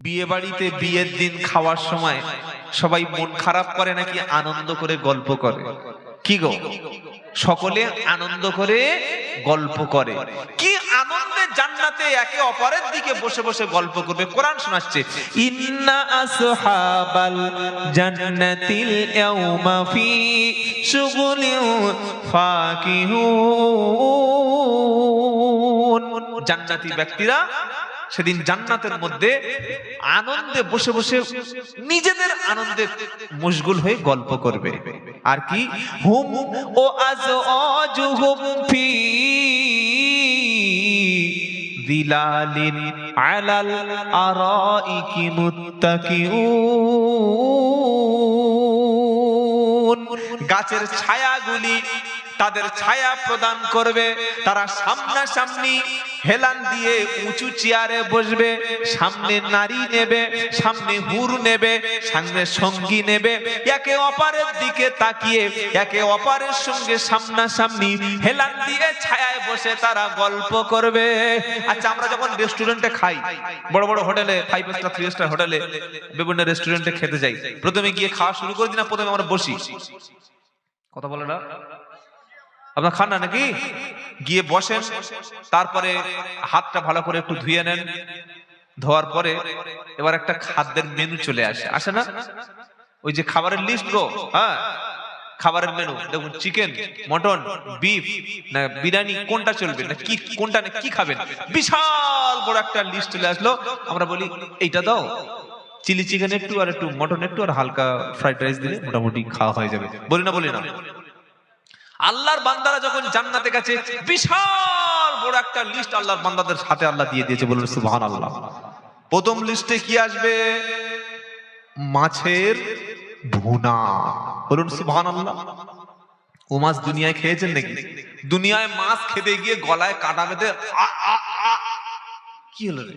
বিয়ে বাড়িতে বিয়ের দিন খাওয়ার সময় সবাই মন খারাপ করে নাকি আনন্দ করে গল্প করে? কি গো? সকলে আনন্দ করে গল্প করে। কি আনন্দে জান্নাতে একে অপরের দিকে বসে বসে গল্প করবে? কোরআন শোনাচ্ছে, ইন্না আসহাবাল জান্নাতিল ইয়াউমা ফি শুগুলিন ফাকিহুন। জান্নাতি ব্যক্তিরা সেদিন জান্নাতের মধ্যে আনন্দে বসে বসে নিজেদের আনন্দে মশগুল হয়ে গল্প করবে। আর কি? হুম ও আজ অজুহুম ফি দিলালিন আলাল আরাইকি মুত্তাকিউন। গাছের ছায়াগুলি তাদের ছায়া প্রদান করবে। তারা সামনাসামনি হেলান দিয়ে উঁচু চেয়ারে বসবে, সামনে নারী নেবে, সামনে হুর নেবে, সামনে সঙ্গী নেবে। একে অপরের দিকে তাকিয়ে, একে অপরের সঙ্গে সামনাসামনি হেলান দিয়ে ছায়ায় বসে তারা গল্প করবে। আচ্ছা আমরা যখন রেস্টুরেন্টে খাই, বড় বড় হোটেলে ফাইভ স্টার থ্রি স্টার হোটেলে বিভিন্ন রেস্টুরেন্টে খেতে যাই, প্রথমে গিয়ে খাওয়া শুরু করে দিই না প্রথমে আমরা বসি? কথা বলে না? আপনার খান না নাকি? গিয়ে বসেন, তারপরে হাতটা ভালো করে একটু ধুয়ে নেন। ধোয়ার পরে এবার একটা খাদ্যের মেনু চলে আসে। আসে না? ওই যে খাবারের লিস্ট গো হ্যাঁ? খাবারের মেনু দেখুন চিকেন মটন বিফ না, বিরিয়ানি, কোনটা চলবে? না, কি, কোনটা, না, কি খাবেন? বিশাল বড় একটা লিস্ট চলে আসলো। আমরা বলি, এইটা দাও। চিলি চিকেন একটু আর একটু মটন একটু আর হালকা ফ্রাইড রাইস দিলে মোটামুটি খাওয়া হয়ে যাবে। বলি না বলি না। আল্লাহর বান্দারা যখন জান্নাতে গেছে বিশাল বড় একটা লিস্ট আল্লাহর বান্দাদের হাতে আল্লাহ দিয়ে দিয়েছে, বলুন সুবহান আল্লাহ প্রথম লিস্টে কি আসবে? মাছের ভুনা। বলুন সুবহান আল্লাহ ও মাছ দুনিয়ায় খেয়েছেন নাকি? দুনিয়ায় মাছ খেতে গিয়ে গলায় কাটা বেঁধে। কি হলো রে?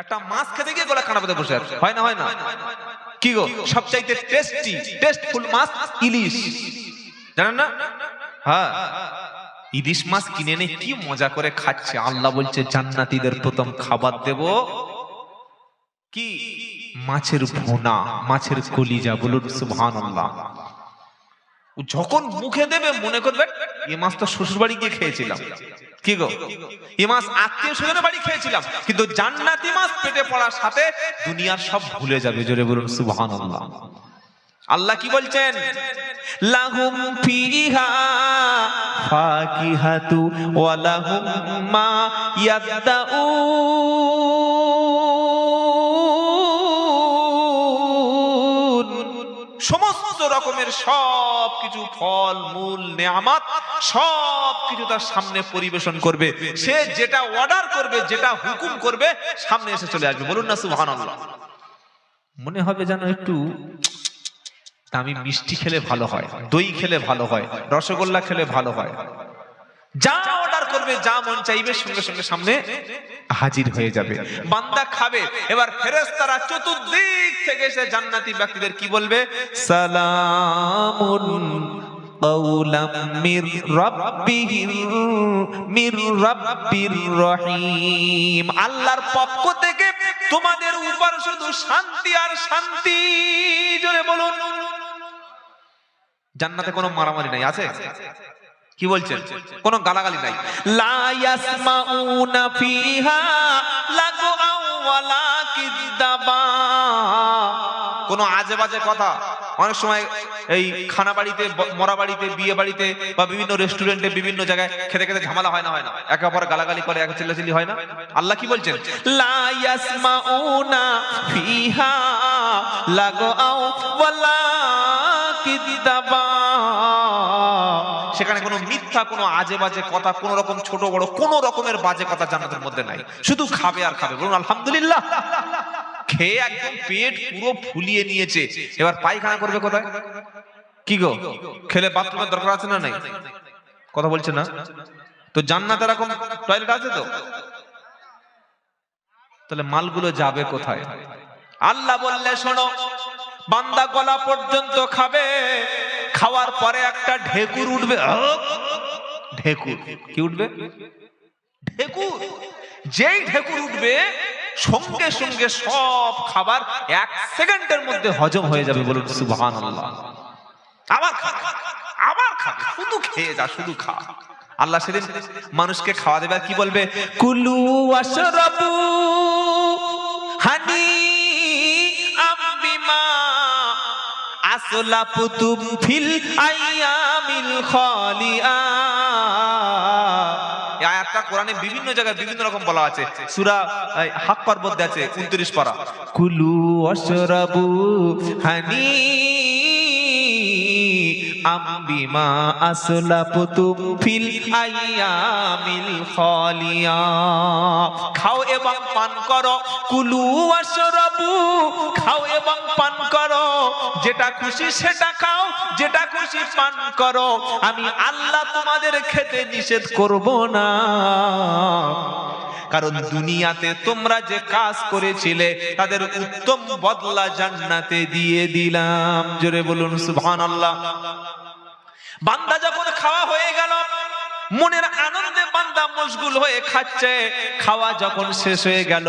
একটা মাছ খেতে গিয়ে গলায় কাটা বেঁধে বসে হয় না হয় না? কি গো? সবচাইতে টেস্টি টেস্টফুল মাছ ইলিশ। জানেন না? হ্যাঁ। ইলিশ মাছ কিনে এনে কি মজা করে খাচ্ছে? আল্লাহ বলছে, জান্নাতীদের প্রথম খাবার দেব কি? মাছের ভুনা, মাছের কলিজা বলুন সুবহান আল্লাহ যখন মুখে দেবে, মনে করবে, এ মাছ তো শ্বশুর বাড়ি গিয়ে খেয়েছিলাম। কি গো? এ মাছ আত্মীয় স্বজনের বাড়ি খেয়েছিলাম। কিন্তু জান্নাতি মাছ পেটে পড়ার সাথে দুনিয়ার সব ভুলে যাবে, জোরে বলুন সুবহান আল্লাহ আল্লাহ কি বলছেন? লাহুম ফিহা ফাকিহাতু ওয়া লাহুম মা ইয়াদাউন। সমস্ত রকমের সব কিছু ফল, মূল, নেয়ামাত সব কিছু তার সামনে পরিবেশন করবে। সে যেটা অর্ডার করবে, যেটা হুকুম করবে, সামনে এসে চলে আসবে। বলুন না সুবহানাল্লাহ। মনে হবে যেন একটু আমি মিষ্টি খেলে ভালো হয়, দই খেলে ভালো হয়, রসগোল্লা খেলে ভালো হয়। যা অর্ডার করবে, যা মন চাইবে, সঙ্গে সঙ্গে সামনে হাজির হয়ে যাবে। বান্দা খাবে, এবার ফেরেস্তারা চতুর্দিক থেকে সে জান্নাতি ব্যক্তিদের কি বলবে? সালামুন قولا من ربهم من رب الرحيم আল্লাহর পক্ষ থেকে তোমাদের উপর শুধু শান্তি আর শান্তি। জোরে বলুন। জান্নাতে কোনো মারামারি নাই আছে? কি বলছেন? কোনো গালাগালি নাই। লা ইয়াসমাউনা ফিহা লাগওয়া ওয়ালা কিদাবা কোনো আজে বাজে কথা? অনেক সময় এই খানা বাড়িতে মরা বাড়িতে বিয়ে বাড়িতে বা বিভিন্ন রেস্টুরেন্টে বিভিন্ন জায়গায় খেতে খেতে ঝামেলা হয় না হয় না? একে অপর গালাগালি করে একে চিল্লাচিল্লি হয় না? আল্লাহ কি বলছেন? লা ইয়াসমাউনা ফিহা লাগওয়া ওয়ালা কিদাবা সেখানে কোনো মিথ্যা, কোনো আজে বাজে কথা, কোনো রকম ছোট বড়, কোনো রকমের বাজে কথা জান্নাতের মধ্যে নাই। শুধু খাবে আর খাবে। বলুন, আলহামদুলিল্লাহ। খেয়ে একদম পেট পুরো ফুলিয়ে নিয়েছে। এবার পায়খানা করবে কোথায়? কি গো? খেলে বাথরুমের দরকার আছে না নাই? কথা বলছে না? তো জান্নাত এরকম টয়লেট আছে তো? তাহলে মালগুলো যাবে কোথায়? আল্লাহ বললে শোনো, বান্দা গলা পর্যন্ত খাবে। খাওয়ার পরে একটা ঢেকুর উঠবে! ঢেকুর। কি উঠবে? ঢেকুর। যেই ঢেকুর উঠবে, সঙ্গে সঙ্গে সব খাবার এক সেকেন্ডের মধ্যে হজম হয়ে যাবে বলুন, সুবহানাল্লাহ। আবার আবার খাবে শুধু খেয়ে যা, শুধু খা। আল্লাহ সেদিন মানুষকে খাওয়া দেবে কি বলবে? কুলু ওয়াশরাবু হানি আসলাপুতুম ফিল আইয়ামিল খালিআ এই আয়াতটা কোরআনে বিভিন্ন জায়গায় বিভিন্ন রকম বলা আছে। সূরা হাক্কার মধ্যে আছে 29 পারা। কুলু ওয়াশরাবু হানি আম্বিমা আসলাপুতুম ফিল আইয়ামিল খালিয়া। খাও এবং পান করো, কুলু ওয়াশরাবু খাও এবং পান করো, যেটা খুশি সেটা খাও, যেটা খুশি পান করো। আমি আল্লাহ তোমাদের খেতে নিষেধ করব না। কারণ দুনিয়াতে তোমরা যে কাজ করেছিলে, তাদের উত্তম বদলা জান্নাতে দিয়ে দিলাম। জোরে বলুন, সুবহানাল্লাহ। বান্দা যখন খাওয়া হয়ে গেল, মনের আনন্দে বান্দা মশগুল হয়ে খাচ্ছে। খাওয়া যখন শেষ হয়ে গেল,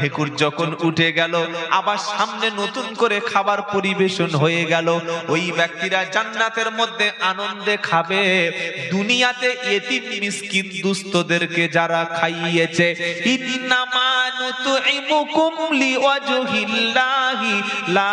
ঢেকুর যখন উঠে গেল, আবার সামনে নতুন করে খাবার পরিবেশন হয়ে গেল। ওই ব্যক্তিরা জান্নাতের মধ্যে আনন্দে খাবে। দুনিয়াতে এতিম, মিসকিন দুস্থদেরকে যারা খাইয়েছে লা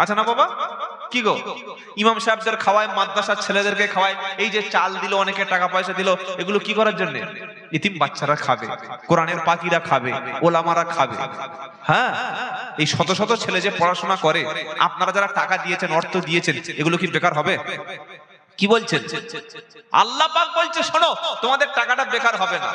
আচ্ছা না বাবা, কি গো? ইমাম সাহেবদের খাওয়ায়, মাদ্রাসার ছেলেদেরকে খাওয়ায়, এই যে চাল দিল, অনেকে টাকা পয়সা দিল, এগুলো কি করার জন্য? ইতিম বাচ্চারা খাবে, কোরআনের পাখিরা খাবে, ওলামারা খাবে। হ্যাঁ এই শত শত ছেলে যে পড়াশোনা করে, আপনারা যারা টাকা দিয়েছেন, অর্থ দিয়েছেন, এগুলো কি বেকার হবে? কি বলছেন? আল্লাহ পাক বলছে, শোনো, তোমাদের টাকাটা বেকার হবে না।